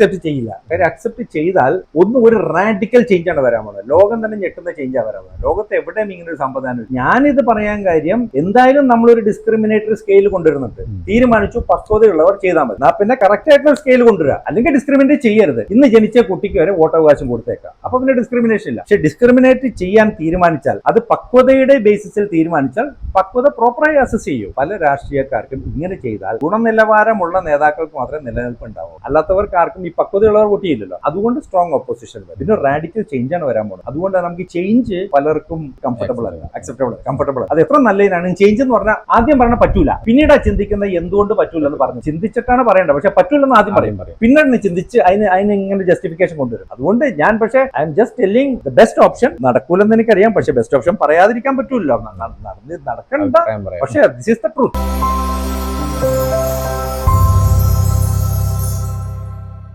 Accept ചെയ്യില്ല. കാര്യം accept ചെയ്താൽ ഒന്നും ഒരു റാഡിക്കൽ ചേഞ്ച് ആണ് വരാൻ പോകുന്നത്. ലോകം തന്നെ ഞെട്ടുന്ന ആണ് വരാൻ പോകുന്നത്. ലോകത്ത് എവിടെയും ഇങ്ങനെ ഒരു സംവിധാനം. ഞാനിത് പറയാൻ കാര്യം എന്തായാലും നമ്മളൊരു ഡിസ്ക്രിമിനേറ്ററി സ്കെയിൽ കൊണ്ടുവരുന്നുണ്ട്. തീരുമാനിച്ചു പക്വതയുള്ളവർ ചെയ്താൽ മതി. പിന്നെ കറക്റ്റ് ആയിട്ടുള്ള സ്കെയിൽ കൊണ്ടുവരിക. അല്ലെങ്കിൽ ഡിസ്ക്രിമിനേറ്റ് ചെയ്യരുത്. ഇന്ന് ജനിച്ച കുട്ടിക്ക് വരെ വോട്ടവകാശം കൊടുത്തേക്കാം. അപ്പൊ പിന്നെ ഡിസ്ക്രിമിനേഷൻ ഇല്ല. പക്ഷെ ഡിസ്ക്രിമിനേറ്റ് ചെയ്യാൻ തീരുമാനിച്ചാൽ അത് പക്വതയുടെ ബേസിസിൽ തീരുമാനിച്ചാൽ പക്വത പ്രോപ്പറായി അസസ് ചെയ്യൂ. പല രാഷ്ട്രീയക്കാർക്കും ഇങ്ങനെ ചെയ്താൽ ഗുണനിലവാരമുള്ള നേതാക്കൾക്ക് മാത്രമേ നിലനിൽപ്പ് ഉണ്ടാവൂ അല്ലാത്തവർക്കാർക്കും ഈ പക്വതയുള്ളവർ കൂട്ടിയില്ലല്ലോ. അതുകൊണ്ട് സ്ട്രോങ് ഓപ്പോസിഷൻ പിന്നെ റാഡിക്കൽ ചേഞ്ച് ആണ് വരാൻ പോകുന്നത്. അതുകൊണ്ട് നമുക്ക് ചേഞ്ച് പലർക്കും കംഫർട്ടബിൾ അല്ല. അക്സെപ്റ്റബിൾ കംഫർട്ടബിൾ അത് എത്ര നല്ലതിനാണ് ചേഞ്ച് എന്ന് പറഞ്ഞാൽ ആദ്യം പറഞ്ഞാൽ പറ്റൂല. പിന്നീട് ചിന്തിക്കുന്നത് എന്തുകൊണ്ട് പറ്റൂല എന്ന് പറഞ്ഞു. ചിന്തിച്ചിട്ടാണ് പറയേണ്ടത്. പക്ഷെ പറ്റൂലെന്ന് ആദ്യം പറയും. പറയും. പിന്നീട് ചിന്തിച്ച് അതിന് അതിന് ഇങ്ങനെ ജസ്റ്റിഫിക്കേഷൻ കൊണ്ടുവരും. അതുകൊണ്ട് ഞാൻ പക്ഷേ I'm just telling the best option നടക്കൂലെന്ന് എനിക്കറിയാം. പക്ഷെ ബെസ്റ്റ് ഓപ്ഷൻ പറയാതിരിക്കാൻ പറ്റൂല. നടന്ന് ന- നടന്ന് നടക്കണ്ട. പക്ഷെ ദിസ് ഇസ് ദ ട്രൂത്ത്